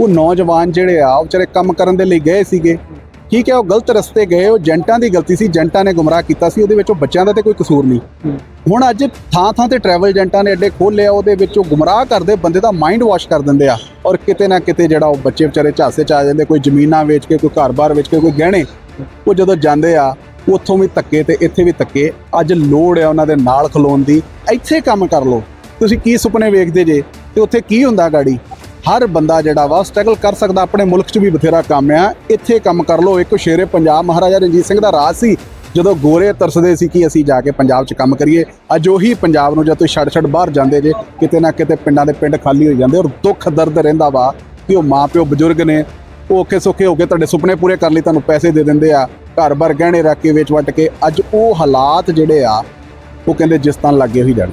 ਉਹ ਨੌਜਵਾਨ ਜਿਹੜੇ ਆ, ਉਹ ਵਿਚਾਰੇ ਕੰਮ ਕਰਨ ਦੇ ਲਈ ਗਏ ਸੀਗੇ। ਠੀਕ ਹੈ ਉਹ ਗਲਤ ਰਸਤੇ ਗਏ, ਉਹ ਏਜੰਟਾਂ ਦੀ ਗਲਤੀ ਸੀ, ਏਜੰਟਾਂ ਨੇ ਗੁੰਮਰਾਹ ਕੀਤਾ ਸੀ, ਉਹਦੇ ਵਿੱਚ ਉਹ ਬੱਚਿਆਂ ਦਾ ਤੇ ਕੋਈ ਕਸੂਰ ਨਹੀਂ। ਹੁਣ ਅੱਜ ਥਾਂ ਥਾਂ ਤੇ ਟਰੈਵਲ ਏਜੰਟਾਂ ਨੇ ਅੱਡੇ ਖੋਲ੍ਹੇ ਲਿਆ ਉਹਦੇ ਵਿੱਚ ਉਹ ਗੁੰਮਰਾਹ ਕਰਦੇ, ਬੰਦੇ ਦਾ ਮਾਈਂਡ ਵਾਸ਼ ਕਰ ਦਿੰਦੇ ਆ। ਔਰ ਕਿਤੇ ਨਾ ਕਿਤੇ ਜਿਹੜਾ ਉਹ ਬੱਚੇ ਵਿਚਾਰੇ ਝਾਸੇ ਚ ਆ ਜਾਂਦੇ, ਕੋਈ ਜ਼ਮੀਨਾਂ ਵੇਚ ਕੇ, ਕੋਈ ਘਰ-ਬਾਰ ਵੇਚ ਕੇ, ਕੋਈ ਗਹਿਣੇ, ਉਹ ਜਦੋਂ ਜਾਂਦੇ ਆ, ਉੱਥੋਂ ਵੀ ਧੱਕੇ ਤੇ ਇੱਥੇ ਵੀ ਧੱਕੇ, ਅੱਜ ਲੋੜ ਹੈ ਉਹਨਾਂ ਦੇ ਨਾਲ ਖਲੋਣ ਦੀ। ਇੱਥੇ ਕੰਮ ਕਰ ਲਓ। ਤੁਸੀਂ ਕੀ ਸੁਪਨੇ ਵੇਖਦੇ ਜੇ? ਤੇ ਉੱਥੇ ਕੀ ਹੁੰਦਾ ਗਾੜੀ? ਹਰ ਬੰਦਾ ਜਿਹੜਾ ਵਾ ਸਟਰਗਲ ਕਰ ਸਕਦਾ, ਆਪਣੇ ਮੁਲਕ 'ਚ ਵੀ ਬਥੇਰਾ ਕੰਮ ਆ। ਇੱਥੇ ਕੰਮ ਕਰ ਲਓ। ਇੱਕ ਸ਼ੇਰੇ ਪੰਜਾਬ ਮਹਾਰਾਜਾ ਰਣਜੀਤ ਸਿੰਘ ਦਾ ਰਾਜ ਸੀ। ਜਦੋਂ ਗੋਰੇ ਤਰਸਦੇ ਸੀ ਕਿ ਅਸੀਂ ਜਾ ਕੇ ਪੰਜਾਬ 'ਚ ਕੰਮ ਕਰੀਏ, ਅੱਜ ਉਹੀ ਪੰਜਾਬ ਨੂੰ ਜਦ ਤੁਸੀਂ ਛੱਡ ਛੱਡ ਬਾਹਰ ਜਾਂਦੇ ਜੇ, ਕਿਤੇ ਨਾ ਕਿਤੇ ਪਿੰਡਾਂ ਦੇ ਪਿੰਡ ਖਾਲੀ ਹੋ ਜਾਂਦੇ ਔਰ ਦੁੱਖ ਦਰਦ ਰਹਿੰਦਾ ਵਾ ਕਿ ਉਹ ਮਾਪਿਓ ਬਜ਼ੁਰਗ ਨੇ, ਉਹ ਔਖੇ ਸੌਖੇ ਹੋ ਕੇ ਤੁਹਾਡੇ ਸੁਪਨੇ ਪੂਰੇ ਕਰਨ ਲਈ ਤੁਹਾਨੂੰ ਪੈਸੇ ਦੇ ਦਿੰਦੇ ਆ ਘਰ-ਬਾਰ ਗਹਿਣੇ ਰੱਖ ਕੇ ਵੇਚ ਵਟ ਕੇ, ਅੱਜ ਉਹ ਹਾਲਾਤ ਜਿਹੜੇ ਆ, ਉਹ ਕਹਿੰਦੇ ਜਿਸ ਤਰ੍ਹਾਂ ਲੱਗੇ ਹੋਈ ਜਾਣ।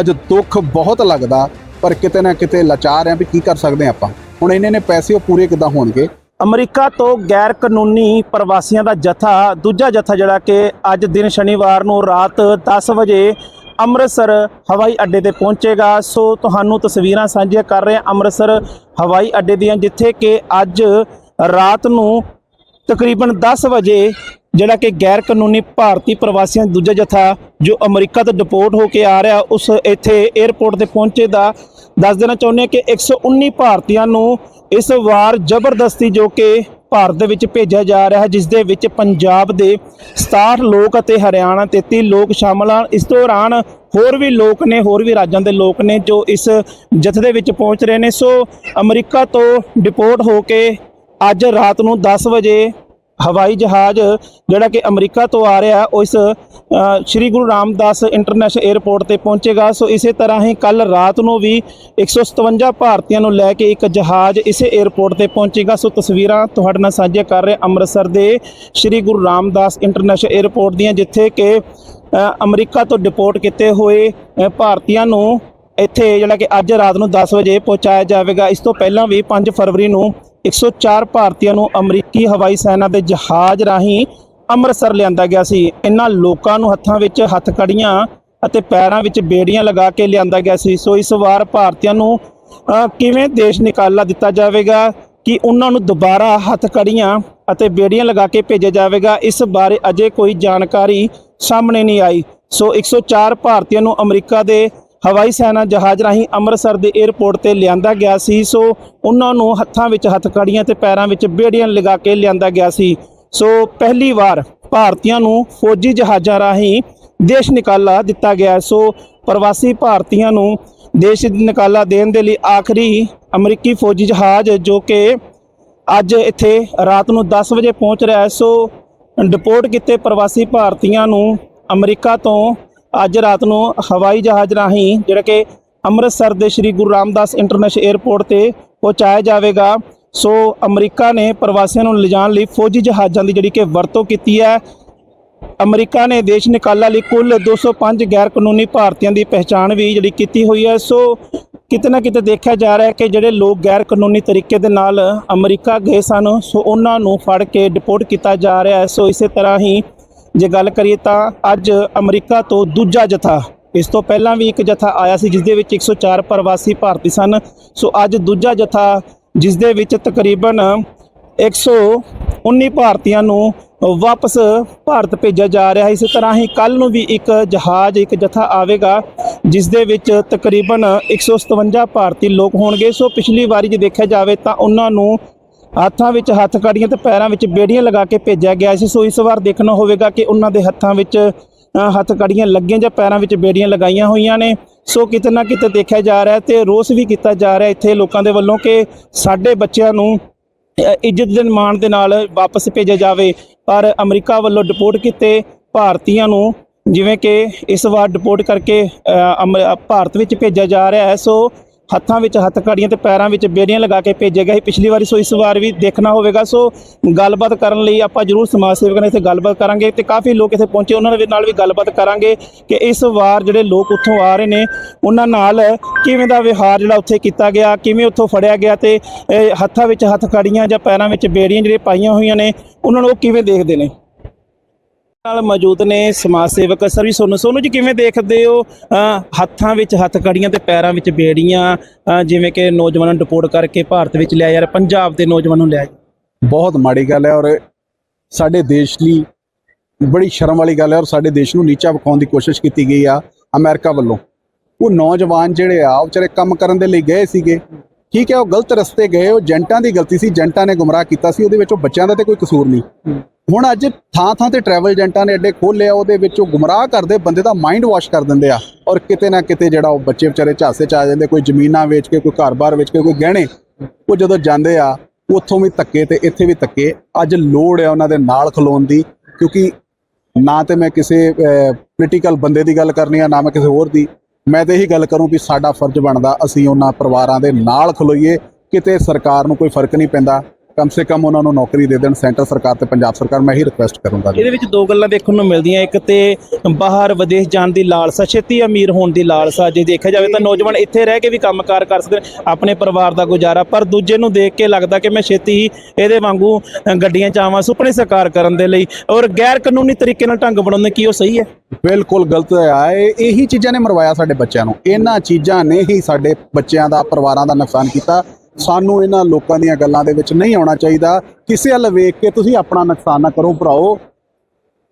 ਅੱਜ ਦੁੱਖ ਬਹੁਤ ਲੱਗਦਾ ਪਰ ਕਿਤੇ ਨਾ ਕਿਤੇ ਲਾਚਾਰ ਆ ਵੀ ਕੀ ਕਰ ਸਕਦੇ ਆ ਆਪਾਂ। ਹੁਣ ਇੰਨੇ ਨੇ ਪੈਸੇ ਉਹ ਪੂਰੇ ਕਿੱਦਾਂ ਹੋਣਗੇ? ਅਮਰੀਕਾ ਤੋਂ ਗੈਰ ਕਾਨੂੰਨੀ ਪ੍ਰਵਾਸੀਆਂ ਦਾ ਜਥਾ, ਦੂਜਾ ਜਥਾ ਜਿਹੜਾ ਕਿ ਅੱਜ ਦਿਨ ਸ਼ਨੀਵਾਰ ਨੂੰ ਰਾਤ 10 ਵਜੇ ਅੰਮ੍ਰਿਤਸਰ ਹਵਾਈ ਅੱਡੇ ਤੇ ਪਹੁੰਚੇਗਾ। ਸੋ ਤੁਹਾਨੂੰ ਤਸਵੀਰਾਂ ਸਾਂਝੀਆਂ ਕਰ ਰਹੇ ਹਾਂ ਅੰਮ੍ਰਿਤਸਰ ਹਵਾਈ ਅੱਡੇ ਦੀਆਂ, ਜਿੱਥੇ ਕਿ ਅੱਜ ਰਾਤ ਨੂੰ ਤਕਰੀਬਨ 10 ਵਜੇ ਜਿਹੜਾ ਕਿ ਗੈਰ ਕਾਨੂੰਨੀ ਭਾਰਤੀ ਪ੍ਰਵਾਸੀਆਂ ਦੂਜਾ ਜਥਾ ਜੋ ਅਮਰੀਕਾ ਤੋਂ ਡਿਪੋਰਟ ਹੋ ਕੇ ਆ ਰਿਹਾ, ਉਸ ਇੱਥੇ 에ਅਰਪੋਰਟ ਤੇ ਪਹੁੰਚੇ ਦਾ ਦੱਸ ਦੇਣਾ ਚਾਹੁੰਦੇ ਹਾਂ ਕਿ 119 ਭਾਰਤੀਆਂ ਨੂੰ ਇਸ ਵਾਰ ਜ਼ਬਰਦਸਤੀ ਜੋ ਕਿ ਭਾਰਤ ਦੇ ਵਿੱਚ ਭੇਜਿਆ ਜਾ ਰਿਹਾ ਹੈ, ਜਿਸ ਦੇ ਵਿੱਚ ਪੰਜਾਬ ਦੇ 67 ਲੋਕ ਅਤੇ ਹਰਿਆਣਾ 33 ਲੋਕ ਸ਼ਾਮਲ ਹਨ। ਇਸ ਦੌਰਾਨ ਹੋਰ ਵੀ ਲੋਕ ਨੇ, ਹੋਰ ਵੀ ਰਾਜਾਂ ਦੇ ਲੋਕ ਨੇ ਜੋ ਇਸ ਜਥੇ ਦੇ ਵਿੱਚ ਪਹੁੰਚ ਰਹੇ ਨੇ। ਸੋ ਅਮਰੀਕਾ ਤੋਂ ਡਿਪੋਰਟ ਹੋ ਕੇ ਅੱਜ ਰਾਤ ਨੂੰ 10 ਵਜੇ ਹਵਾਈ ਜਹਾਜ਼ ਜਿਹੜਾ ਕਿ ਅਮਰੀਕਾ ਤੋਂ ਆ ਰਿਹਾ ਉਹ ਇਸ ਸ਼੍ਰੀ ਗੁਰੂ ਰਾਮਦਾਸ ਇੰਟਰਨੈਸ਼ਨਲ 에ਅਰਪੋਰਟ ਤੇ ਪਹੁੰਚੇਗਾ। ਸੋ ਇਸੇ ਤਰ੍ਹਾਂ ਹੀ ਕੱਲ ਰਾਤ ਨੂੰ ਵੀ 157 ਭਾਰਤੀਆਂ ਨੂੰ ਲੈ ਕੇ ਇੱਕ ਜਹਾਜ਼ ਇਸੇ 에ਅਰਪੋਰਟ ਤੇ ਪਹੁੰਚੇਗਾ। ਸੋ ਤਸਵੀਰਾਂ ਤੁਹਾਡੇ ਨਾਲ ਸਾਂਝੀਆਂ ਕਰ ਰਿਹਾ ਅੰਮ੍ਰਿਤਸਰ ਦੇ ਸ਼੍ਰੀ ਗੁਰੂ ਰਾਮਦਾਸ ਇੰਟਰਨੈਸ਼ਨਲ 에ਅਰਪੋਰਟ ਦੀਆਂ, ਜਿੱਥੇ ਕਿ ਅਮਰੀਕਾ ਤੋਂ ਡਿਪੋਰਟ ਕੀਤੇ ਹੋਏ ਭਾਰਤੀਆਂ ਨੂੰ ਇੱਥੇ ਜਿਹੜਾ ਕਿ ਅੱਜ ਰਾਤ ਨੂੰ 10 ਵਜੇ ਪਹੁੰਚਾਇਆ ਜਾਵੇਗਾ। ਇਸ ਤੋਂ ਪਹਿਲਾਂ ਵੀ 5 ਫਰਵਰੀ ਨੂੰ 104 ਭਾਰਤੀਆਂ ਨੂੰ ਅਮਰੀਕੀ ਹਵਾਈ ਸੈਨਾ ਦੇ ਜਹਾਜ਼ ਰਾਹੀਂ ਅੰਮ੍ਰਿਤਸਰ ਲਿਆਂਦਾ ਗਿਆ ਸੀ। ਇਹਨਾਂ ਲੋਕਾਂ ਨੂੰ ਹੱਥਾਂ ਵਿੱਚ ਹੱਥ ਕੜੀਆਂ ਅਤੇ ਪੈਰਾਂ ਵਿੱਚ ਬੇੜੀਆਂ ਲਗਾ ਕੇ ਲਿਆਂਦਾ ਗਿਆ ਸੀ। ਸੋ ਇਸ ਵਾਰ ਭਾਰਤੀਆਂ ਨੂੰ ਕਿਵੇਂ ਦੇਸ਼ ਨਿਕਾਲਾ ਦਿੱਤਾ ਜਾਵੇਗਾ ਕਿ ਉਹਨਾਂ ਨੂੰ ਦੁਬਾਰਾ ਹੱਥ ਕੜੀਆਂ ਅਤੇ ਬੇੜੀਆਂ ਲਗਾ ਕੇ ਭੇਜਿਆ ਜਾਵੇਗਾ, ਇਸ ਬਾਰੇ ਅਜੇ ਕੋਈ ਜਾਣਕਾਰੀ ਸਾਹਮਣੇ ਨਹੀਂ ਆਈ। ਸੋ 104 ਭਾਰਤੀਆਂ ਨੂੰ ਅਮਰੀਕਾ ਦੇ ਹਵਾਈ ਸੈਨਾ ਜਹਾਜ਼ ਰਾਹੀਂ ਅੰਮ੍ਰਿਤਸਰ ਦੇ 에ਅਰਪੋਰਟ ਤੇ ਲਿਆਂਦਾ ਗਿਆ ਸੀ। ਸੋ ਉਹਨਾਂ ਨੂੰ ਹੱਥਾਂ ਵਿੱਚ ਹੱਥ ਕੜੀਆਂ ਤੇ ਪੈਰਾਂ ਵਿੱਚ ਬੇੜੀਆਂ ਲਗਾ ਕੇ ਲਿਆਂਦਾ ਗਿਆ ਸੀ। ਸੋ ਪਹਿਲੀ ਵਾਰ ਭਾਰਤੀਆਂ ਨੂੰ ਫੌਜੀ ਜਹਾਜ਼ਾਂ ਰਾਹੀਂ ਦੇਸ਼ ਨਿਕਾਲਾ ਦਿੱਤਾ ਗਿਆ। ਸੋ ਪ੍ਰਵਾਸੀ ਭਾਰਤੀਆਂ ਨੂੰ ਦੇਸ਼ ਨਿਕਾਲਾ ਦੇਣ ਦੇ ਲਈ ਆਖਰੀ ਅਮਰੀਕੀ ਫੌਜੀ ਜਹਾਜ਼ ਜੋ ਕਿ ਅੱਜ ਇੱਥੇ ਰਾਤ ਨੂੰ 10 ਵਜੇ ਪਹੁੰਚ ਰਿਹਾ ਹੈ। ਸੋ ਡਿਪੋਰਟ ਕੀਤੇ ਪ੍ਰਵਾਸੀ ਭਾਰਤੀਆਂ ਨੂੰ ਅਮਰੀਕਾ ਤੋਂ ਅੱਜ ਰਾਤ ਨੂੰ ਹਵਾਈ ਜਹਾਜ਼ ਰਾਹੀਂ ਜਿਹੜਾ ਕਿ ਅੰਮ੍ਰਿਤਸਰ ਦੇ ਸ੍ਰੀ ਗੁਰੂ ਰਾਮਦਾਸ ਇੰਟਰਨੈਸ਼ਨਲ 에ਅਰਪੋਰਟ ਤੇ ਪਹੁੰਚਾਇਆ ਜਾਵੇਗਾ। ਸੋ ਅਮਰੀਕਾ ਨੇ ਪ੍ਰਵਾਸੀਆਂ ਨੂੰ ਲਿਜਾਣ ਲਈ ਫੌਜੀ ਜਹਾਜ਼ਾਂ ਦੀ ਜਿਹੜੀ ਕਿ ਵਰਤੋਂ ਕੀਤੀ ਹੈ। ਅਮਰੀਕਾ ਨੇ ਦੇਸ਼ ਨਿਕਾਲਾ ਲਈ ਕੁੱਲ 205 ਗੈਰ ਕਾਨੂੰਨੀ ਭਾਰਤੀਆਂ ਦੀ ਪਹਿਚਾਣ ਵੀ ਜਿਹੜੀ ਕੀਤੀ ਹੋਈ ਹੈ। ਸੋ ਕਿਤੇ ਨਾ ਕਿਤੇ ਦੇਖਿਆ ਜਾ ਰਿਹਾ ਹੈ ਕਿ ਜਿਹੜੇ ਲੋਕ ਗੈਰ ਕਾਨੂੰਨੀ ਤਰੀਕੇ ਦੇ ਨਾਲ ਅਮਰੀਕਾ ਗਏ ਸਨ, ਸੋ ਉਹਨਾਂ ਨੂੰ ਫੜ ਕੇ ਡਿਪੋਰਟ ਕੀਤਾ ਜਾ ਰਿਹਾ ਹੈ। ਸੋ ਇਸੇ ਤਰ੍ਹਾਂ ਹੀ ਜੇ ਗੱਲ ਕਰੀਏ ਤਾਂ ਅੱਜ ਅਮਰੀਕਾ ਤੋਂ ਦੂਜਾ ਜਥਾ, ਇਸ ਤੋਂ ਪਹਿਲਾਂ ਵੀ ਇੱਕ ਜਥਾ ਆਇਆ ਸੀ ਜਿਸ ਦੇ ਵਿੱਚ 104 ਪ੍ਰਵਾਸੀ ਭਾਰਤੀ ਸਨ। ਸੋ ਅੱਜ ਦੂਜਾ ਜਥਾ ਜਿਸ ਦੇ ਵਿੱਚ ਤਕਰੀਬਨ 119 ਭਾਰਤੀਆਂ ਨੂੰ ਵਾਪਸ ਭਾਰਤ ਭੇਜਿਆ ਜਾ ਰਿਹਾ ਹੈ। ਇਸੇ ਤਰ੍ਹਾਂ ਹੀ ਕੱਲ ਨੂੰ ਵੀ ਇੱਕ ਜਹਾਜ਼, ਇੱਕ ਜਥਾ ਆਵੇਗਾ ਜਿਸ ਦੇ ਵਿੱਚ ਤਕਰੀਬਨ 157 ਭਾਰਤੀ ਲੋਕ ਹੋਣਗੇ। ਸੋ ਪਿਛਲੀ ਵਾਰੀ ਜੇ ਦੇਖਿਆ ਜਾਵੇ ਤਾਂ ਉਹਨਾਂ ਨੂੰ ਹੱਥਾਂ ਵਿੱਚ ਹੱਥ ਕੜੀਆਂ ਤੇ ਪੈਰਾਂ ਵਿੱਚ ਬੇੜੀਆਂ ਲਗਾ ਕੇ ਭੇਜਿਆ ਗਿਆ ਸੀ। ਸੋ ਇਸ ਵਾਰ ਦੇਖਣਾ ਹੋਵੇਗਾ ਕਿ ਉਹਨਾਂ ਦੇ ਹੱਥਾਂ ਵਿੱਚ ਅ, ਹੱਥ ਕੜੀਆਂ ਲੱਗੀਆਂ ਜਾਂ ਪੈਰਾਂ ਵਿੱਚ ਬੇੜੀਆਂ ਲਗਾਈਆਂ ਹੋਈਆਂ ਨੇ। ਸੋ ਕਿਤੇ ਨਾ ਕਿਤੇ ਦੇਖਿਆ ਜਾ ਰਿਹਾ ਹੈ ਤੇ ਰੋਸ ਵੀ ਕੀਤਾ ਜਾ ਰਿਹਾ ਇੱਥੇ ਲੋਕਾਂ ਦੇ ਵੱਲੋਂ ਕਿ ਸਾਡੇ ਬੱਚਿਆਂ ਨੂੰ ਇੱਜ਼ਤ ਦੇ ਮਾਣ ਦੇ ਨਾਲ ਵਾਪਸ ਭੇਜਿਆ ਜਾਵੇ। ਪਰ ਅਮਰੀਕਾ ਵੱਲੋਂ ਡਿਪੋਰਟ ਕੀਤੇ ਭਾਰਤੀਆਂ ਨੂੰ ਜਿਵੇਂ ਕਿ ਇਸ ਵਾਰ ਡਿਪੋਰਟ ਕਰਕੇ ਅਮ- ਭਾਰਤ ਵਿੱਚ ਭੇਜਿਆ ਜਾ ਰਿਹਾ ਹੈ। ਸੋ ਹੱਥਾਂ ਵਿੱਚ, ਹੱਥ ਕੜੀਆਂ ਤੇ ਪੈਰਾਂ ਵਿੱਚ ਬੇੜੀਆਂ ਲਗਾ ਕੇ ਭੇਜਿਆ ਗਿਆ ਸੀ। ਪਿਛਲੀ ਵਾਰੀ ਸੋ ਇਸ ਵਾਰ ਵੀ ਦੇਖਣਾ ਹੋਵੇਗਾ। ਸੋ ਗੱਲਬਾਤ ਕਰਨ ਲਈ ਆਪਾਂ ਜਰੂਰ ਸਮਾਜ ਸੇਵਕਾਂ ਨਾਲ ਇੱਥੇ ਗੱਲਬਾਤ ਕਰਾਂਗੇ ਤੇ ਕਾਫੀ ਲੋਕ ਇੱਥੇ ਪਹੁੰਚੇ। ਉਹਨਾਂ ਦੇ ਨਾਲ ਵੀ ਗੱਲਬਾਤ ਕਰਾਂਗੇ ਕਿ ਇਸ ਵਾਰ ਜਿਹੜੇ ਲੋਕ ਉੱਥੋਂ ਆ ਰਹੇ ਨੇ, ਉਹਨਾਂ ਨਾਲ ਕਿਵੇਂ ਦਾ ਵਿਹਾਰ ਜਿਹੜਾ ਉੱਥੇ ਕੀਤਾ ਗਿਆ, ਕਿਵੇਂ ਉੱਥੋਂ ਫੜਿਆ ਗਿਆ ਤੇ ਹੱਥਾਂ ਵਿੱਚ ਹੱਥ ਕੜੀਆਂ ਜਾਂ ਪੈਰਾਂ ਵਿੱਚ ਬੇੜੀਆਂ ਜਿਹੜੀਆਂ ਪਾਈਆਂ ਹੋਈਆਂ ਨੇ, ਉਹਨਾਂ ਨੂੰ ਉਹ ਕਿਵੇਂ ਦੇਖਦੇ ਨੇ? ਨਾਲ ਮੌਜੂਦ ਨੇ ਸਮਾਜ ਸੇਵਕ ਸਰਵੀ ਸੋਨੂ। ਸੋਨੂ ਜੀ, ਕਿਵੇਂ ਦੇਖਦੇ ਹੋ ਹੱਥਾਂ ਵਿੱਚ ਹੱਥ ਤੇ ਪੈਰਾਂ ਵਿੱਚ ਬੇੜੀਆਂ ਜਿਵੇਂ ਕਿ ਨੌਜਵਾਨਾਂ ਨੂੰ ਡਿਪੋਰਟ ਕਰਕੇ ਭਾਰਤ ਵਿੱਚ ਲਿਆ ਯਾਰ ਪੰਜਾਬ ਦੇ ਨੌਜਵਾਨਾਂ ਨੂੰ ਲਿਆ ਬਹੁਤ ਮਾੜੀ ਗੱਲ ਹੈ ਔਰ ਸਾਡੇ ਦੇਸ਼ ਲਈ ਬੜੀ ਸ਼ਰਮ ਵਾਲੀ ਗੱਲ ਹੈ ਔਰ ਸਾਡੇ ਦੇਸ਼ ਨੂੰ ਨੀਚਾ ਵਿਖਾਉਣ ਦੀ ਕੋਸ਼ਿਸ਼ ਕੀਤੀ ਗਈ ਆ ਅਮਰੀਕਾ ਵੱਲੋਂ। ਉਹ ਨੌਜਵਾਨ ਜਿਹੜੇ ਆ, ਉਹ ਵਿਚਾਰੇ ਕੰਮ ਕਰਨ ਦੇ ਲਈ ਗਏ ਸੀਗੇ। ਠੀਕ ਹੈ ਉਹ ਗਲਤ ਰਸਤੇ ਗਏ ਉਹ ਏਜੰਟਾਂ ਦੀ ਗਲਤੀ ਸੀ ਏਜੰਟਾਂ ਨੇ ਗੁੰਮਰਾਹ ਕੀਤਾ ਸੀ ਉਹਦੇ ਵਿੱਚ ਉਹ ਬੱਚਿਆਂ ਦਾ ਤੇ ਕੋਈ ਕਸੂਰ ਨਹੀਂ। ਹੁਣ ਅੱਜ ਥਾਂ ਥਾਂ ਤੇ ਟਰੈਵਲ ਏਜੰਟਾਂ ਨੇ ਅੱਡੇ ਖੋਲ੍ਹੇ ਆ ਉਹਦੇ ਵਿੱਚ ਉਹ ਗੁੰਮਰਾਹ ਕਰਦੇ ਬੰਦੇ ਦਾ ਮਾਈਂਡ ਵਾਸ਼ ਕਰ ਦਿੰਦੇ ਆ। ਔਰ ਕਿਤੇ ਨਾ ਕਿਤੇ ਜਿਹੜਾ ਉਹ ਬੱਚੇ ਵਿਚਾਰੇ ਝਾਸੇ ਚ ਆ ਜਾਂਦੇ ਕੋਈ ਜ਼ਮੀਨਾਂ ਵੇਚ ਕੇ ਕੋਈ ਘਰ-ਬਾਰ ਵੇਚ ਕੇ ਕੋਈ ਗਹਿਣੇ ਉਹ ਜਦੋਂ ਜਾਂਦੇ ਆ ਉੱਥੋਂ ਵੀ ਧੱਕੇ ਤੇ ਇੱਥੇ ਵੀ ਧੱਕੇ। ਅੱਜ ਲੋੜ ਹੈ ਉਹਨਾਂ ਦੇ ਨਾਲ ਖਲੋਣ ਦੀ ਕਿਉਂਕਿ ਨਾ ਤੇ ਮੈਂ ਕਿਸੇ ਪੋਲੀਟੀਕਲ ਬੰਦੇ ਦੀ ਗੱਲ ਕਰਨੀ ਆ ਨਾ ਮੈਂ ਕਿਸੇ ਹੋਰ ਦੀ। ਮੈਂ ਤਾਂ ਇਹੀ ਗੱਲ ਕਰੂੰ ਵੀ ਸਾਡਾ ਫਰਜ਼ ਬਣਦਾ ਅਸੀਂ ਉਹਨਾਂ ਪਰਿਵਾਰਾਂ ਦੇ ਨਾਲ ਖਲੋਈਏ, ਕਿਤੇ ਸਰਕਾਰ ਨੂੰ ਕੋਈ ਫ਼ਰਕ ਨਹੀਂ ਪੈਂਦਾ। ਕਮ ਸੇ ਕਮ ਉਹਨਾਂ ਨੂੰ ਨੌਕਰੀ ਦੇ ਦੇਣ ਸੈਂਟਰ ਸਰਕਾਰ ਤੇ ਪੰਜਾਬ ਸਰਕਾਰ ਮੈਂ ਇਹੀ ਰਿਕੁਐਸਟ ਕਰੂੰਗਾ ਇਹਦੇ ਵਿੱਚ ਦੋ ਗੱਲਾਂ ਦੇਖਣ ਨੂੰ ਮਿਲਦੀਆਂ ਇੱਕ ਤੇ ਬਾਹਰ ਵਿਦੇਸ਼ ਜਾਣ ਦੀ ਲਾਲਸਾ ਛੇਤੀ ਅਮੀਰ ਹੋਣ ਦੀ ਲਾਲਸਾ ਜੇ ਦੇਖਿਆ ਜਾਵੇ ਤਾਂ ਨੌਜਵਾਨ ਇੱਥੇ ਰਹਿ ਕੇ ਵੀ ਕੰਮਕਾਰ ਕਰ ਸਕਦੇ ਆਪਣੇ ਪਰਿਵਾਰ ਦਾ ਗੁਜ਼ਾਰਾ ਪਰ ਦੂਜੇ ਨੂੰ ਦੇਖ ਕੇ ਲੱਗਦਾ ਕਿ ਮੈਂ ਛੇਤੀ ਹੀ ਇਹਦੇ ਵਾਂਗੂ ਗੱਡੀਆਂ ਚ ਆਵਾਂ ਸੁਪਨੇ ਸਾਕਾਰ ਕਰਨ ਦੇ ਲਈ ਔਰ ਗੈਰ ਕਾਨੂੰਨੀ ਤਰੀਕੇ ਨਾਲ ਢੰਗ ਬਣਾਉਂਦੇ ਕੀ ਉਹ ਸਹੀ ਹੈ? ਬਿਲਕੁਲ ਗਲਤ ਇਹ ਇਹੀ ਚੀਜ਼ਾਂ ਨੇ ਮਰਵਾਇਆ ਸਾਡੇ ਬੱਚਿਆਂ ਨੂੰ। ਇਹਨਾਂ ਚੀਜ਼ਾਂ ਨੇ ਹੀ ਸਾਡੇ ਬੱਚਿਆਂ ਦਾ ਪਰਿਵਾਰਾਂ ਦਾ ਨੁਕਸਾਨ ਕੀਤਾ। ਸਾਨੂੰ ਇਹਨਾਂ ਲੋਕਾਂ ਦੀਆਂ ਗੱਲਾਂ ਦੇ ਵਿੱਚ ਨਹੀਂ ਆਉਣਾ ਚਾਹੀਦਾ। ਕਿਸੇ ਵੱਲ ਵੇਖ ਕੇ ਤੁਸੀਂ ਆਪਣਾ ਨੁਕਸਾਨ ਨਾ ਕਰੋ ਭਰਾਓ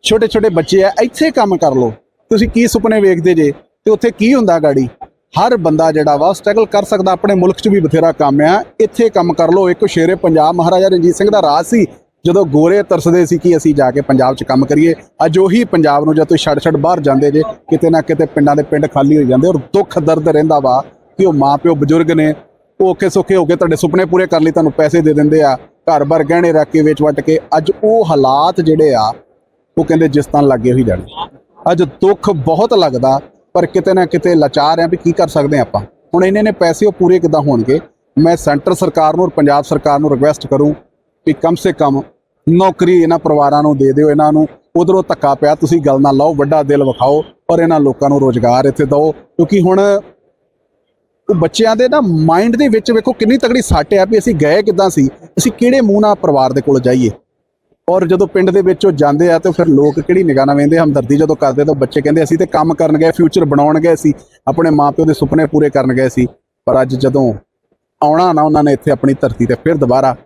ਛੋਟੇ ਛੋਟੇ ਬੱਚੇ ਆ, ਇੱਥੇ ਕੰਮ ਕਰ ਲਓ। ਤੁਸੀਂ ਕੀ ਸੁਪਨੇ ਵੇਖਦੇ ਜੇ ਤੇ ਉੱਥੇ ਕੀ ਹੁੰਦਾ ਗਾੜੀ? ਹਰ ਬੰਦਾ ਜਿਹੜਾ ਵਾ ਸਟਰਗਲ ਕਰ ਸਕਦਾ। ਆਪਣੇ ਮੁਲਕ 'ਚ ਵੀ ਬਥੇਰਾ ਕੰਮ ਆ। ਇੱਥੇ ਕੰਮ ਕਰ ਲਓ। ਇੱਕ ਸ਼ੇਰੇ ਪੰਜਾਬ ਮਹਾਰਾਜਾ ਰਣਜੀਤ ਸਿੰਘ ਦਾ ਰਾਜ ਸੀ। ਜਦੋਂ ਗੋਰੇ ਤਰਸਦੇ ਸੀ ਕਿ ਅਸੀਂ ਜਾ ਕੇ ਪੰਜਾਬ 'ਚ ਕੰਮ ਕਰੀਏ, ਅੱਜ ਉਹੀ ਪੰਜਾਬ ਨੂੰ ਜਦ ਤੁਸੀਂ ਛੱਡ ਛੱਡ ਬਾਹਰ ਜਾਂਦੇ ਜੇ, ਕਿਤੇ ਨਾ ਕਿਤੇ ਪਿੰਡਾਂ ਦੇ ਪਿੰਡ ਖਾਲੀ ਹੋ ਜਾਂਦੇ ਔਰ ਦੁੱਖ ਦਰਦ ਰਹਿੰਦਾ ਵਾ ਕਿ ਉਹ ਮਾਂ ਪਿਓ ਬਜ਼ੁਰਗ ਨੇ ਉਹ ਔਖੇ ਸੌਖੇ ਹੋ ਕੇ ਤੁਹਾਡੇ ਸੁਪਨੇ ਪੂਰੇ ਕਰਨ ਲਈ ਤੁਹਾਨੂੰ ਪੈਸੇ ਦੇ ਦਿੰਦੇ ਆ ਘਰ-ਬਾਰ ਗਹਿਣੇ ਰੱਖ ਕੇ ਵੇਚ ਵੱਟ ਕੇ, ਅੱਜ ਉਹ ਹਾਲਾਤ ਜਿਹੜੇ ਆ, ਉਹ ਕਹਿੰਦੇ ਜਿਸ ਤਰ੍ਹਾਂ ਲੱਗੇ ਹੋਈ ਜਾਣੇ। ਅੱਜ ਦੁੱਖ ਬਹੁਤ ਲੱਗਦਾ, ਪਰ ਕਿਤੇ ਨਾ ਕਿਤੇ ਲਾਚਾਰ ਆ ਵੀ ਕੀ ਕਰ ਸਕਦੇ ਆ ਆਪਾਂ। ਹੁਣ ਇਹਨੇ ਨੇ ਪੈਸੇ ਉਹ ਪੂਰੇ ਕਿੱਦਾਂ ਹੋਣਗੇ? ਮੈਂ ਸੈਂਟਰ ਸਰਕਾਰ ਨੂੰ ਔਰ ਪੰਜਾਬ ਸਰਕਾਰ ਨੂੰ ਰਿਕਵੈਸਟ ਕਰੂੰ ਕਿ ਕਮ ਸੇ ਕਮ ਨੌਕਰੀ ਇਹਨਾਂ ਪਰਿਵਾਰਾਂ ਨੂੰ ਦੇ ਦਿਓ, ਇਹਨਾਂ ਨੂੰ ਉਧਰੋਂ ਧੱਕਾ ਪਿਆ, ਤੁਸੀਂ ਗੱਲ ਨਾ ਲਾਓ, ਵੱਡਾ ਦਿਲ ਵਿਖਾਓ ਪਰ ਇਹਨਾਂ ਲੋਕਾਂ ਨੂੰ ਰੋਜ਼ਗਾਰ ਇੱਥੇ ਦਿਓ। ਕਿਉਂਕਿ ਹੁਣ ਉਹ ਬੱਚਿਆਂ ਦੇ ਨਾ ਮਾਈਂਡ ਦੇ ਵਿੱਚ ਵੇਖੋ ਕਿੰਨੀ ਤਕੜੀ ਸੱਟ ਆ ਵੀ ਅਸੀਂ ਗਏ ਕਿੱਦਾਂ ਸੀ, ਅਸੀਂ ਕਿਹੜੇ ਮੂੰਹ ਨਾਲ ਪਰਿਵਾਰ ਦੇ ਕੋਲ ਜਾਈਏ। ਔਰ ਜਦੋਂ ਪਿੰਡ ਦੇ ਵਿੱਚ ਉਹ ਜਾਂਦੇ ਆ ਤੇ ਫਿਰ ਲੋਕ ਕਿਹੜੀ ਨਿਗਾਹ ਨਾਲ ਵੇਂਦੇ ਹਮਦਰਦੀ ਜਦੋਂ ਕਰਦੇ ਤਾਂ ਬੱਚੇ ਕਹਿੰਦੇ ਅਸੀਂ ਤੇ ਕੰਮ ਕਰਨ ਗਏ ਫਿਊਚਰ ਬਣਾਉਣ ਗਏ ਸੀ, ਆਪਣੇ ਮਾਪਿਓ ਦੇ ਸੁਪਨੇ ਪੂਰੇ ਕਰਨ ਗਏ ਸੀ। ਪਰ ਅੱਜ ਜਦੋਂ ਆਉਣਾ ਨਾ ਉਹਨਾਂ ਨੇ ਇੱਥੇ ਆਪਣੀ ਧਰਤੀ ਤੇ ਫਿਰ ਦੁਬਾਰਾ,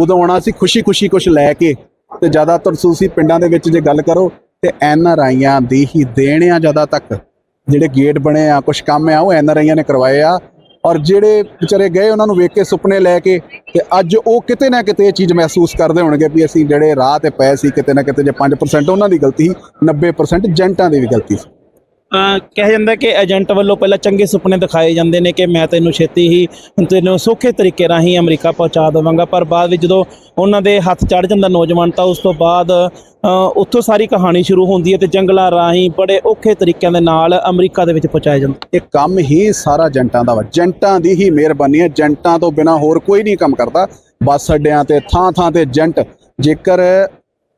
ਉਦੋਂ ਆਉਣਾ ਸੀ ਖੁਸ਼ੀ-ਖੁਸ਼ੀ ਕੁਝ ਲੈ ਕੇ ਤੇ ਜ਼ਿਆਦਾਤਰ ਤੁਸੀਂ ਪਿੰਡਾਂ ਦੇ ਵਿੱਚ ਜੇ ਗੱਲ ਕਰੋ ਤੇ ਐਨ ਆਰ ਆਈਆਂ ਦੀ ਹੀ ਦੇਣ ਆ ਜ਼ਿਆਦਾ ਤੱਕ ਜਿਹੜੇ ਗੇਟ ਬਣੇ ਆ ਕੁਝ ਕੰਮ ਆ, ਉਹ ਐਨ ਆਰ ਆਈਆਂ ਨੇ ਕਰਵਾਏ ਆ। ਔਰ ਜਿਹੜੇ ਵਿਚਾਰੇ ਗਏ, ਉਹਨਾਂ ਨੂੰ ਵੇਖ ਕੇ ਸੁਪਨੇ ਲੈ ਕੇ, ਤੇ ਅੱਜ ਉਹ ਕਿਤੇ ਨਾ ਕਿਤੇ ਇਹ ਚੀਜ਼ ਮਹਿਸੂਸ ਕਰਦੇ ਹੋਣਗੇ ਵੀ ਅਸੀਂ ਜਿਹੜੇ ਰਾਹ ਤੇ ਪਏ ਸੀ, ਕਿਤੇ ਨਾ ਕਿਤੇ ਜੇ 5% ਉਹਨਾਂ ਦੀ ਗਲਤੀ ਸੀ 90% ਏਜੰਟਾਂ ਦੀ ਵੀ ਗਲਤੀ ਸੀ। ਕਿਹਾ ਜਾਂਦਾ ਕਿ ਏਜੰਟ ਵੱਲੋਂ ਪਹਿਲਾਂ ਚੰਗੇ ਸੁਪਨੇ ਦਿਖਾਏ ਜਾਂਦੇ ਨੇ ਕਿ ਮੈਂ ਤੈਨੂੰ ਛੇਤੀ ਹੀ ਤੈਨੂੰ ਸੌਖੇ ਤਰੀਕੇ ਰਾਹੀਂ ਅਮਰੀਕਾ ਪਹੁੰਚਾ ਦੇਵਾਂਗਾ, ਪਰ ਬਾਅਦ ਵਿੱਚ ਜਦੋਂ ਉਹਨਾਂ ਦੇ ਹੱਥ ਚੜ ਜਾਂਦਾ ਨੌਜਵਾਨ ਤਾਂ ਉਸ ਤੋਂ ਬਾਅਦ ਉੱਥੋਂ ਸਾਰੀ ਕਹਾਣੀ ਸ਼ੁਰੂ ਹੁੰਦੀ ਹੈ ਤੇ ਜੰਗਲਾਂ ਰਾਹੀਂ ਬੜੇ ਔਖੇ ਤਰੀਕਿਆਂ ਦੇ ਨਾਲ ਅਮਰੀਕਾ ਦੇ ਵਿੱਚ ਪਹੁੰਚਾਇਆ ਜਾਂਦਾ ਇਹ ਕੰਮ ਹੀ ਸਾਰਾ ਏਜੰਟਾਂ ਦਾ ਵਾ, ਏਜੰਟਾਂ ਦੀ ਹੀ ਮਿਹਰਬਾਨੀ ਹੈ, ਏਜੰਟਾਂ ਤੋਂ ਬਿਨਾ ਹੋਰ ਕੋਈ ਨਹੀਂ ਕੰਮ ਕਰਦਾ। ਬੱਸ ਅੱਡਿਆਂ ਤੇ ਥਾਂ ਥਾਂ ਤੇ ਏਜੰਟ, ਜੇਕਰ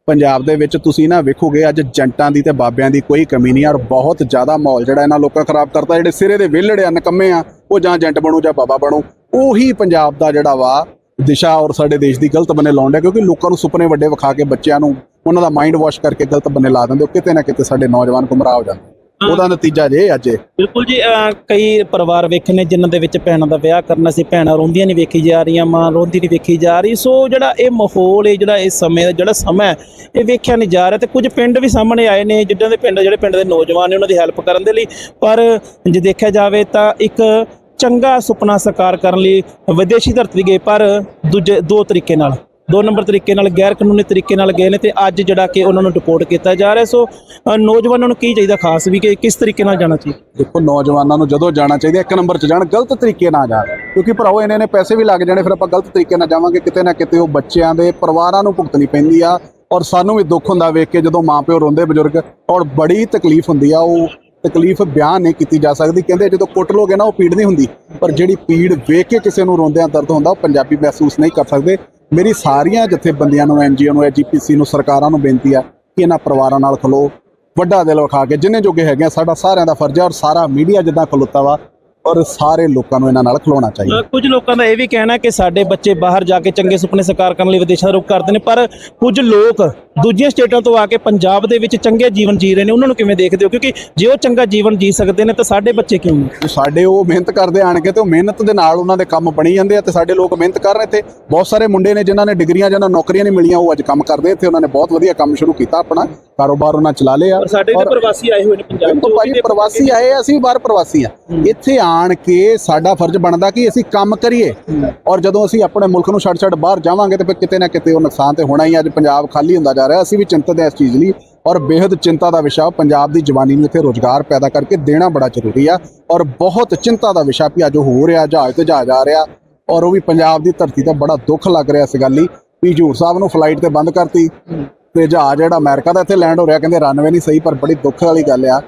ਪੰਜਾਬ ਦੇ ਵਿੱਚ ਤੁਸੀਂ ਨਾ ਵੇਖੋਗੇ, ਅੱਜ ਏਜੰਟਾਂ ਦੀ ਤੇ ਬਾਬਿਆਂ ਦੀ ਕੋਈ ਕਮੀ ਨਹੀਂ ਔਰ ਬਹੁਤ ਜ਼ਿਆਦਾ ਮਾਹੌਲ ਜਿਹੜਾ ਇਹਨਾਂ ਲੋਕਾਂ ਖਰਾਬ ਕਰਤਾ ਜਿਹੜੇ ਸਿਰੇ ਦੇ ਵਿਹਲੜੇ ਆ, ਨਕੰਮੇ ਆ, ਉਹ ਜਾਂ ਏਜੰਟ ਬਣੂ ਜਾਂ ਬਾਬਾ ਬਣੂ, ਉਹੀ ਪੰਜਾਬ ਦਾ ਜਿਹੜਾ ਵਾ ਦਿਸ਼ਾ ਔਰ ਸਾਡੇ ਦੇਸ਼ ਦੀ ਗਲਤ ਬੰਨੇ ਲਾਉਂਦਾ ਕਿਉਂਕਿ ਲੋਕਾਂ ਨੂੰ ਸੁਪਨੇ ਵੱਡੇ ਵਿਖਾ ਕੇ ਬੱਚਿਆਂ ਨੂੰ ਉਹਨਾਂ ਦਾ ਮਾਈਂਡ ਵਾਸ਼ ਕਰਕੇ ਗਲਤ ਬੰਨੇ ਲਾ ਦਿੰਦੇ ਉਹ ਕਿਤੇ ਨਾ ਕਿਤੇ ਸਾਡੇ ਨੌਜਵਾਨ ਗੁੰਮਰਾਹ ਹੋ ਜਾਂਦੇ ਉਹਦਾ ਨਤੀਜਾ ਜੇ ਅੱਜ ਇਹ। ਬਿਲਕੁਲ ਜੀ ਅਹ ਕਈ ਪਰਿਵਾਰ ਵੇਖੇ ਨੇ ਜਿਨ੍ਹਾਂ ਦੇ ਵਿੱਚ ਭੈਣਾਂ ਦਾ ਵਿਆਹ ਕਰਨਾ ਸੀ ਭੈਣਾਂ ਰੋਂਦੀਆਂ ਨਹੀਂ ਵੇਖੀ ਜਾ ਰਹੀਆਂ ਮਾਂ ਰੋਂਦੀ ਨਹੀਂ ਵੇਖੀ ਜਾ ਰਹੀ। ਸੋ ਜਿਹੜਾ ਇਹ ਮਾਹੌਲ ਹੈ ਜਿਹੜਾ ਇਸ ਸਮੇਂ ਦਾ ਜਿਹੜਾ ਸਮਾਂ ਹੈ ਇਹ ਵੇਖਿਆ ਨਹੀਂ ਜਾ ਰਿਹਾ ਤੇ ਕੁਝ ਪਿੰਡ ਵੀ ਸਾਹਮਣੇ ਆਏ ਨੇ ਜਿੱਦਾਂ ਦੇ ਪਿੰਡ ਜਿਹੜੇ ਪਿੰਡ ਦੇ ਨੌਜਵਾਨ ਨੇ ਉਹਨਾਂ ਦੀ ਹੈਲਪ ਕਰਨ ਦੇ ਲਈ। ਪਰ ਜੇ ਦੇਖਿਆ ਜਾਵੇ ਤਾਂ ਇੱਕ ਚੰਗਾ ਸੁਪਨਾ ਸਾਕਾਰ ਕਰਨ ਲਈ ਵਿਦੇਸ਼ੀ ਧਰਤੀ ਗਏ ਪਰ ਦੂਜੇ ਦੋ ਤਰੀਕੇ ਨਾਲ। ਦੋ ਨੰਬਰ ਤਰੀਕੇ ਨਾਲ ਗੈਰ ਕਾਨੂੰਨੀ ਤਰੀਕੇ ਨਾਲ ਗਏ ਨੇ ਤੇ ਅੱਜ ਜਿਹੜਾ ਕਿ ਉਹਨਾਂ ਨੂੰ ਡਿਪੋਰਟ ਕੀਤਾ ਜਾ ਰਿਹਾ। ਸੋ ਨੌਜਵਾਨਾਂ ਨੂੰ ਕੀ ਚਾਹੀਦਾ ਖਾਸ ਵੀ ਕਿ ਕਿਸ ਤਰੀਕੇ ਨਾਲ ਜਾਣਾ ਚਾਹੀਦਾ? ਦੇਖੋ, ਨੌਜਵਾਨਾਂ ਨੂੰ ਜਦੋਂ ਜਾਣਾ ਚਾਹੀਦਾ, ਇੱਕ ਨੰਬਰ 'ਚ ਜਾਣ, ਗਲਤ ਤਰੀਕੇ ਨਾਲ ਜਾਣ। ਕਿਉਂਕਿ ਭਰਾਓ ਇਹਨੇ ਨੇ ਪੈਸੇ ਵੀ ਲੱਗ ਜਾਣੇ, ਫਿਰ ਆਪਾਂ ਗਲਤ ਤਰੀਕੇ ਨਾਲ ਜਾਵਾਂਗੇ, ਕਿਤੇ ਨਾ ਕਿਤੇ ਉਹ ਬੱਚਿਆਂ ਦੇ ਪਰਿਵਾਰਾਂ ਨੂੰ ਭੁਗਤਣੀ ਪੈਂਦੀ ਆ ਔਰ ਸਾਨੂੰ ਵੀ ਦੁੱਖ ਹੁੰਦਾ ਵੇਖ ਕੇ ਜਦੋਂ ਮਾਪਿਓ ਰੋਂਦੇ ਬਜ਼ੁਰਗ ਔਰ ਬੜੀ ਤਕਲੀਫ ਹੁੰਦੀ ਆ, ਉਹ ਤਕਲੀਫ ਬਿਆਨ ਨਹੀਂ ਕੀਤੀ ਜਾ ਸਕਦੀ। ਕਹਿੰਦੇ ਜਦੋਂ ਕੁੱਟ ਲੋਗੇ ਨਾ, ਉਹ ਪੀੜ ਨਹੀਂ ਹੁੰਦੀ। ਪਰ ਜਿਹੜੀ ਪੀੜ ਵੇਖ ਕੇ ਕਿਸੇ ਨੂੰ ਰੋਂਦਿਆਂ ਦਰਦ ਹੁੰਦਾ, ਉਹ ਪੰਜਾਬੀ ਮਹਿਸੂਸ ਨਹੀਂ ਕਰ ਸਕਦੇ। ਮੇਰੀ ਸਾਰੀਆਂ ਜਥੇਬੰਦੀਆਂ ਨੂੰ ਐਨਜੀਓ ਨੂੰ ਐਜੀਪੀਸੀ ਨੂੰ, ਸਰਕਾਰਾਂ ਨੂੰ ਬੇਨਤੀ ਆ ਕਿ ਇਹਨਾਂ ਪਰਿਵਾਰਾਂ ਨਾਲ ਖਲੋ, ਵੱਡਾ ਦਿਲ ਵਿਖਾ ਕੇ, ਜਿੰਨੇ ਜੋਗੇ ਹੈਗੇ ਆ, ਸਾਡਾ ਸਾਰਿਆਂ ਦਾ ਫਰਜ਼ ਹੈ ਔਰ ਸਾਰਾ ਮੀਡੀਆ ਜਿੱਦਾਂ ਖਲੋਤਾ ਵਾ ਔਰ ਸਾਰੇ ਲੋਕਾਂ ਨੂੰ ਇਹਨਾਂ ਨਾਲ ਖਲੋਣਾ ਚਾਹੀਦਾ। ਕੁਝ ਲੋਕਾਂ ਦਾ ਇਹ ਵੀ ਕਹਿਣਾ ਕਿ ਸਾਡੇ ਬੱਚੇ ਬਾਹਰ ਜਾ ਕੇ ਚੰਗੇ ਸੁਪਨੇ ਸਾਕਾਰ ਕਰਨ ਲਈ ਵਿਦੇਸ਼ਾਂ ਦਾ ਰੁਖ ਕਰਦੇ ਨੇ ਪਰ ਕੁਝ ਲੋਕ ਦੂਜੀਆਂ ਸਟੇਟਾਂ ਤੋਂ ਆ ਕੇ ਪੰਜਾਬ ਦੇ ਵਿੱਚ ਚੰਗੇ ਜੀਵਨ ਜੀ ਰਹੇ ਨੇ ਉਹਨਾਂ ਨੂੰ ਕਿਵੇਂ ਦੇਖਦੇ ਹੋ? ਕਿਉਂਕਿ ਜੇ ਉਹ ਚੰਗਾ ਜੀਵਨ ਜੀ ਸਕਦੇ ਨੇ ਤਾਂ ਸਾਡੇ ਬੱਚੇ ਕਿਉਂ ਨਹੀਂ? ਸਾਡੇ ਉਹ ਮਿਹਨਤ ਕਰਦੇ ਆਣ ਕੇ ਤੇ ਉਹ ਮਿਹਨਤ ਦੇ ਨਾਲ ਉਹਨਾਂ ਦੇ ਕੰਮ ਬਣੀ ਜਾਂਦੇ ਆ ਤੇ ਸਾਡੇ ਲੋਕ ਮਿਹਨਤ ਕਰ ਰਹੇ ਤੇ ਬਹੁਤ ਸਾਰੇ ਮੁੰਡੇ ਨੇ ਜਿਨ੍ਹਾਂ ਨੇ ਡਿਗਰੀਆਂ ਜਿਨ੍ਹਾਂ ਨੌਕਰੀਆਂ ਨਹੀਂ ਮਿਲੀਆਂ ਉਹ ਅੱਜ ਕੰਮ ਕਰਦੇ ਇੱਥੇ। ਉਹਨਾਂ ਨੇ ਬਹੁਤ ਵਧੀਆ ਕੰਮ ਸ਼ੁਰੂ ਕੀਤਾ ਆਪਣਾ ਕਾਰੋਬਾਰ ਉਹਨਾਂ ਚਲਾ ਲਿਆ। ਸਾਡੇ ਤੇ ਔਰ- ਪ੍ਰਵਾਸੀ ਆਏ ਹੋਏ ਨੇ ਪੰਜਾਬ ਭਾਈ ਪ੍ਰਵਾਸੀ ਆਏ ਆ, ਅਸੀਂ ਬਾਹਰ ਪ੍ਰਵਾਸੀ ਆ। ਇੱਥੇ ਆਣ ਕੇ ਸਾਡਾ ਫਰਜ਼ ਬਣਦਾ ਕਿ ਅਸੀਂ ਕੰਮ ਕਰੀਏ। ਔਰ ਜਦੋਂ ਅਸੀਂ ਆਪਣੇ ਮੁਲਕ ਨੂੰ ਛੱਡ ਛੱਡ ਬਾਹਰ ਜਾਵਾਂਗੇ ਤੇ ਫਿਰ ਕਿਤੇ ਨਾ ਕਿਤੇ ਉਹ ਨੁਕਸਾਨ ਤੇ ਹੋਣਾ ਹੀ। ਅੱਜ ਪੰਜਾਬ ਖਾਲੀ ਹੁੰਦਾ ਜਾ ਰਿਹਾ ਅਸੀਂ ਵੀ ਚਿੰਤਤ ਹਾਂ ਇਸ ਚੀਜ਼ ਲਈ। ਔਰ ਬੇहद ਚਿੰਤਾ ਦਾ ਵਿਸ਼ਾ ਪੰਜਾਬ ਦੀ ਜਵਾਨੀ ਨੂੰ ਇੱਥੇ ਰੋਜ਼ਗਾਰ ਪੈਦਾ ਕਰਕੇ ਦੇਣਾ ਬੜਾ ਜ਼ਰੂਰੀ ਆ। ਔਰ ਬਹੁਤ ਚਿੰਤਾ ਦਾ ਵਿਸ਼ਾ ਵੀ ਅੱਜ ਹੋ ਰਿਹਾ ਜਹਾਜ਼ ਤੇ ਜਹਾਜ਼ ਆ ਰਿਹਾ। ਔਰ ਉਹ ਵੀ ਪੰਜਾਬ ਦੀ ਧਰਤੀ ਤੇ ਬੜਾ ਦੁੱਖ ਲੱਗ ਰਿਹਾ ਇਸ ਗੱਲ ਲਈ। ਵੀ ਹਜ਼ੂਰ ਸਾਹਿਬ ਨੂੰ ਫਲਾਈਟ ਤੇ ਬੰਦ ਕਰਤੀ। ਤੇ ਜਹਾਜ਼ ਜਿਹੜਾ ਅਮਰੀਕਾ ਦਾ ਇੱਥੇ ਲੈਂਡ ਹੋ ਰਿਹਾ ਕਹਿੰਦੇ ਰਨਵੇ ਨਹੀਂ ਸਹੀ ਪਰ ਬੜੀ ਦੁੱਖ ਵਾਲੀ ਗੱਲ ਆ।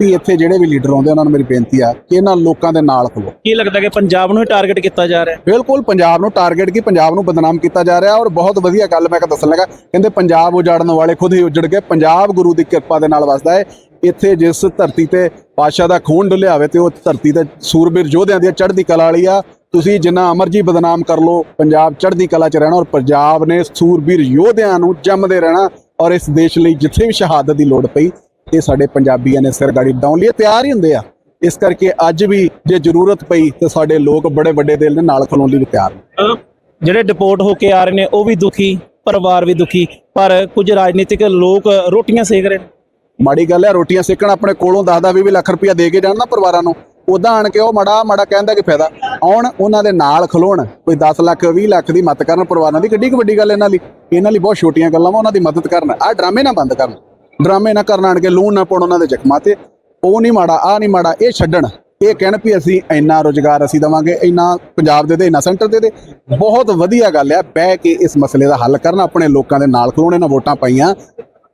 ਵੀ ਇੱਥੇ ਜਿਹੜੇ ਵੀ ਲੀਡਰ ਆਉਂਦੇ ਉਹਨਾਂ ਨੂੰ ਮੇਰੀ ਬੇਨਤੀ ਆ ਕਿ ਇਹਨਾਂ ਲੋਕਾਂ ਦੇ ਨਾਲ ਖਲੋ। ਕੀ ਲੱਗਦਾ ਕਿ ਪੰਜਾਬ ਨੂੰ ਹੀ ਟਾਰਗੇਟ ਕੀਤਾ ਜਾ ਰਿਹਾ ਹੈ? ਬਿਲਕੁਲ ਪੰਜਾਬ ਨੂੰ ਟਾਰਗੇਟ ਕੀ? ਪੰਜਾਬ ਨੂੰ ਬਦਨਾਮ ਕੀਤਾ ਜਾ ਰਿਹਾ ਔਰ ਬਹੁਤ ਵਧੀਆ ਗੱਲ ਮੈਂ ਕਿ ਦੱਸਣ ਲੱਗਾ। ਕਹਿੰਦੇ ਪੰਜਾਬ ਉਜਾੜਨ ਵਾਲੇ ਖੁਦ ਹੀ ਉਜੜ ਗਏ। ਪੰਜਾਬ ਗੁਰੂ ਦੀ ਕਿਰਪਾ ਦੇ ਨਾਲ ਵਸਦਾ ਹੈ। ਇੱਥੇ ਜਿਸ ਧਰਤੀ ਤੇ ਪਾਸ਼ਾ ਦਾ ਖੂਨ ਡੁੱਲਿਆ ਹੋਵੇ ਤੇ ਉਹ ਧਰਤੀ ਤੇ ਸੂਰਬੀਰ ਯੋਧਿਆਂ ਦੀ ਚੜ੍ਹਦੀ ਕਲਾ ਵਾਲੀ ਆ। ਤੁਸੀਂ ਜਿੰਨਾ ਅਮਰਜੀ ਬਦਨਾਮ ਕਰ ਲੋ ਪੰਜਾਬ ਚੜ੍ਹਦੀ ਕਲਾ 'ਚ ਰਹਿਣਾ ਔਰ ਪੰਜਾਬ ਨੇ ਸੂਰਬੀਰ ਯੋਧਿਆਂ ਨੂੰ ਜੰਮਦੇ ਰਹਿਣਾ ਔਰ ਇਸ ਦੇਸ਼ ਲਈ ਜਿੱਥੇ ਵੀ ਸ਼ਹਾਦਤ ਦੀ ਲੋੜ ਪਈ ਇਹ ਸਾਡੇ ਪੰਜਾਬੀਆਂ ਨੇ ਸਿਰ ਗਾੜੀ ਡਾਉਣ ਲਈ ਤਿਆਰ ਹੀ ਹੁੰਦੇ ਆ। ਇਸ ਕਰਕੇ ਅੱਜ ਵੀ ਜੇ ਜ਼ਰੂਰਤ ਪਈ ਤੇ ਸਾਡੇ ਲੋਕ ਬੜੇ ਵੱਡੇ ਦਿਲ ਦੇ ਨਾਲ ਖਲੋਣ ਲਈ ਤਿਆਰ ਨੇ। ਜਿਹੜੇ ਡਿਪੋਰਟ ਹੋ ਕੇ ਆ ਰਹੇ ਨੇ ਉਹ ਵੀ ਦੁਖੀ ਪਰਿਵਾਰ ਵੀ ਦੁਖੀ ਪਰ ਕੁਝ ਰਾਜਨੀਤਿਕ ਲੋਕ ਰੋਟੀਆਂ ਸੇਕ ਰਹੇ ਨੇ। ਮਾੜੀ ਗੱਲ ਹੈ ਰੋਟੀਆਂ ਸੇਕਣ ਆਪਣੇ ਕੋਲੋਂ 10 20 ਲੱਖ ਰੁਪਇਆ ਦੇ ਕੇ ਜਾਣ ਨਾ ਪਰਿਵਾਰਾਂ ਨੂੰ। ਉਦਾਂ ਆਣ ਕੇ ਉਹ ਮਾੜਾ ਮਾੜਾ ਕਹਿੰਦਾ ਕਿ ਫਾਇਦਾ? ਆਉਣ ਉਹਨਾਂ ਦੇ ਨਾਲ ਖਲੋਣ ਕੋਈ 10 ਲੱਖ 20 ਲੱਖ ਦੀ ਮਦਦ ਕਰਨ ਪਰਿਵਾਰਾਂ ਦੀ ਕਿੱਡੀ ਕੁ ਵੱਡੀ ਗੱਲ ਇਹਨਾਂ ਲਈ। ਇਹਨਾਂ ਲਈ ਬਹੁਤ ਛੋਟੀਆਂ ਗੱਲਾਂ ਵਾ ਉਹਨਾਂ ਦੀ ਮਦਦ ਕਰਨ। ਆਹ ਡਰਾਮੇ ਨਾ ਬੰਦ ਕਰਨ। ਡਰਾਮੇ ਨਾ ਕਰਨ ਆਣ ਕੇ, ਲੂਣ ਨਾ ਪਾਉਣ ਉਹਨਾਂ ਦੇ ਜ਼ਖਮਾਂ ਤੇ। ਉਹ ਨਹੀਂ ਮਾੜਾ ਆ ਨਹੀਂ ਮਾੜਾ, ਇਹ ਛੱਡਣ। ਇਹ ਕਹਿਣ ਵੀ ਅਸੀਂ ਇੰਨਾ ਰੋਜ਼ਗਾਰ ਅਸੀਂ ਦਵਾਂਗੇ, ਇੰਨਾ ਪੰਜਾਬ ਦੇ ਦੇ, ਇੰਨਾ ਸੈਂਟਰ ਦੇ ਦੇ। ਬਹੁਤ ਵਧੀਆ ਗੱਲ ਆ ਬਹਿ ਕੇ ਇਸ ਮਸਲੇ ਦਾ ਹੱਲ ਕਰਨਾ, ਆਪਣੇ ਲੋਕਾਂ ਦੇ ਨਾਲ ਖਲੋਣ ਇਹਨਾਂ ਵੋਟਾਂ ਪਾਈਆਂ।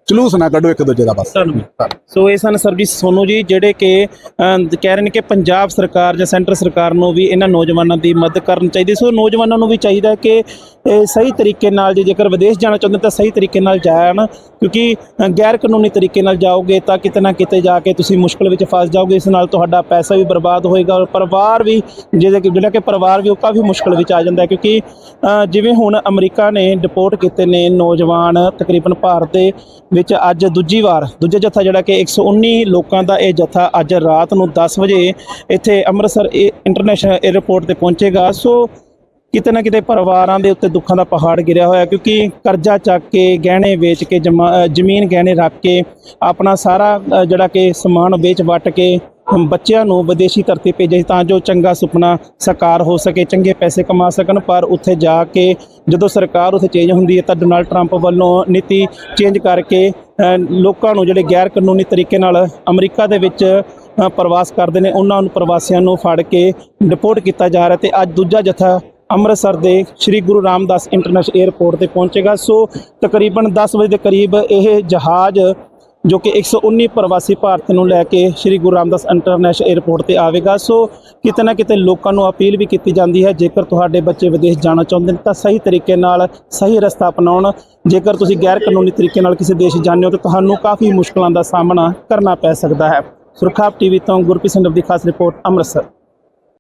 ਚਲੂਸ ਨਾ ਕੱਢੋ ਇੱਕ ਦੂਜੇ ਦਾ ਬਸ। ਧੰਨਵਾਦ। ਸੋ ਇਹ ਸਨ ਸਰਜੀਤ ਸੋਨੂ ਜੀ ਜਿਹੜੇ ਕਿ ਕਹਿ ਰਹੇ ਨੇ ਕਿ ਪੰਜਾਬ ਸਰਕਾਰ ਜਾਂ ਸੈਂਟਰ ਸਰਕਾਰ ਨੂੰ ਵੀ ਇਹਨਾਂ ਨੌਜਵਾਨਾਂ ਦੀ ਮਦਦ ਕਰਨੀ ਚਾਹੀਦੀ ਸੋ ਨੌਜਵਾਨਾਂ ਨੂੰ ਵੀ ਚਾਹੀਦਾ ਹੈ ਕਿ ਇਹ ਸਹੀ ਤਰੀਕੇ ਨਾਲ ਜੇ ਜੇਕਰ ਵਿਦੇਸ਼ ਜਾਣਾ ਚਾਹੁੰਦੇ ਤਾਂ ਸਹੀ ਤਰੀਕੇ ਨਾਲ ਜਾਣ ਕਿਉਂਕਿ ਅ, ਗੈਰ ਕਾਨੂੰਨੀ ਤਰੀਕੇ ਨਾਲ ਜਾਓਗੇ ਤਾਂ ਕਿਤੇ ਨਾ ਕਿਤੇ ਜਾ ਕੇ ਤੁਸੀਂ ਮੁਸ਼ਕਲ ਵਿੱਚ ਫਸ ਜਾਓਗੇ। ਇਸ ਨਾਲ ਤੁਹਾਡਾ ਪੈਸਾ ਵੀ ਬਰਬਾਦ ਹੋਏਗਾ ਔਰ ਪਰਿਵਾਰ ਵੀ ਜਿਹਦੇ ਕਿ ਜਿਹੜਾ ਕਿ ਪਰਿਵਾਰ ਵੀ ਉਹ ਕਾਫੀ ਮੁਸ਼ਕਲ ਵਿੱਚ ਆ ਜਾਂਦਾ ਹੈ। ਕਿਉਂਕਿ ਅ, ਜਿਵੇਂ ਹੁਣ ਅਮਰੀਕਾ ਨੇ ਡਿਪੋਰਟ ਕੀਤੇ ਨੇ ਨੌਜਵਾਨ ਤਕਰੀਬਨ ਭਾਰਤ ਦੇ ਵਿੱਚ ਅੱਜ ਦੂਜੀ ਵਾਰ, ਦੂਜਾ ਜੱਥਾ ਜਿਹੜਾ ਕਿ 119 ਲੋਕਾਂ ਦਾ ਇਹ ਜੱਥਾ ਅੱਜ ਰਾਤ ਨੂੰ 10 ਵਜੇ ਇੱਥੇ ਅੰਮ੍ਰਿਤਸਰ ਏ- ਇੰਟਰਨੈਸ਼ਨਲ 에ਅਰਪੋਰਟ ਤੇ ਪਹੁੰਚੇਗਾ। ਸੋ ਕਿਤੇ ਨਾ ਕਿਤੇ ਪਰਿਵਾਰਾਂ ਦੇ ਉੱਤੇ ਦੁੱਖਾਂ ਦਾ ਪਹਾੜ ਗਿਰਿਆ ਹੋਇਆ, ਕਿਉਂਕਿ ਕਰਜ਼ਾ ਚੱਕ ਕੇ, ਗਹਿਣੇ ਵੇਚ ਕੇ, ਜਮਾ- ਜ਼ਮੀਨ ਗਹਿਣੇ ਰੱਖ ਕੇ, ਆਪਣਾ ਸਾਰਾ ਜਿਹੜਾ ਕਿ ਸਮਾਨ ਵੇਚ ਵੱਟ ਕੇ ਬੱਚਿਆਂ ਨੂੰ ਵਿਦੇਸ਼ੀ ਧਰਤੀ ਭੇਜੇ ਸੀ ਤਾਂ ਜੋ ਚੰਗਾ ਸੁਪਨਾ ਸਾਕਾਰ ਹੋ ਸਕੇ, ਚੰਗੇ ਪੈਸੇ ਕਮਾ ਸਕਣ, ਪਰ ਉੱਥੇ ਜਾ ਕੇ ਜਦੋਂ ਸਰਕਾਰ ਉੱਥੇ ਚੇਂਜ ਹੁੰਦੀ ਹੈ ਤਾਂ ਡੋਨਾਲਡ ਟਰੰਪ ਵੱਲੋਂ ਨੀਤੀ ਚੇਂਜ ਕਰਕੇ ਲੋਕਾਂ ਨੂੰ ਜਿਹੜੇ ਗੈਰ ਕਾਨੂੰਨੀ ਤਰੀਕੇ ਨਾਲ ਅਮਰੀਕਾ ਦੇ ਵਿੱਚ ਪ੍ਰਵਾਸ ਕਰਦੇ ਨੇ, ਉਹਨਾਂ ਨੂੰ ਪ੍ਰਵਾਸੀਆਂ ਨੂੰ ਫੜ ਕੇ ਡਿਪੋਰਟ ਕੀਤਾ ਜਾ ਰਿਹਾ ਤੇ ਅੱਜ ਦੂਜਾ ਜਥਾ ਅੰਮ੍ਰਿਤਸਰ ਦੇ ਸ੍ਰੀ ਗੁਰੂ ਰਾਮਦਾਸ ਇੰਟਰਨੈਸ਼ਨਲ 에ਅਰਪੋਰਟ ਤੇ ਪਹੁੰਚੇਗਾ। ਸੋ ਤਕਰੀਬਨ 10 ਵਜੇ ਦੇ ਕਰੀਬ ਇਹ ਜਹਾਜ਼ ਜੋ ਕਿ 119 ਪ੍ਰਵਾਸੀ ਭਾਰਤ ਨੂੰ ਲੈ ਕੇ ਸ੍ਰੀ ਗੁਰੂ ਰਾਮਦਾਸ ਇੰਟਰਨੈਸ਼ਨਲ 에ਅਰਪੋਰਟ ਤੇ ਆਵੇਗਾ। ਸੋ ਕਿਤੇ ਨਾ ਕਿਤੇ ਲੋਕਾਂ ਨੂੰ ਅਪੀਲ ਵੀ ਕੀਤੀ ਜਾਂਦੀ ਹੈ, ਜੇਕਰ ਤੁਹਾਡੇ ਬੱਚੇ ਵਿਦੇਸ਼ ਜਾਣਾ ਚਾਹੁੰਦੇ ਨੇ ਤਾਂ ਸਹੀ ਤਰੀਕੇ ਨਾਲ ਸਹੀ ਰਸਤਾ ਅਪਣਾਉਣ। ਜੇਕਰ ਤੁਸੀਂ ਗੈਰ ਕਾਨੂੰਨੀ ਤਰੀਕੇ ਨਾਲ ਕਿਸੇ ਦੇਸ਼ ਜਾਂਦੇ ਹੋ ਤਾਂ ਤੁਹਾਨੂੰ ਕਾਫੀ ਮੁਸ਼ਕਲਾਂ ਦਾ ਸਾਹਮਣਾ ਕਰਨਾ ਪੈ ਸਕਦਾ ਹੈ। ਸੁਰਖਾਪ ਟੀਵੀ ਤੋਂ ਗੁਰਪ੍ਰੀਤ ਸਿੰਘ ਦੀ ਖਾਸ ਰਿਪੋਰਟ ਅੰਮ੍ਰਿਤਸਰ।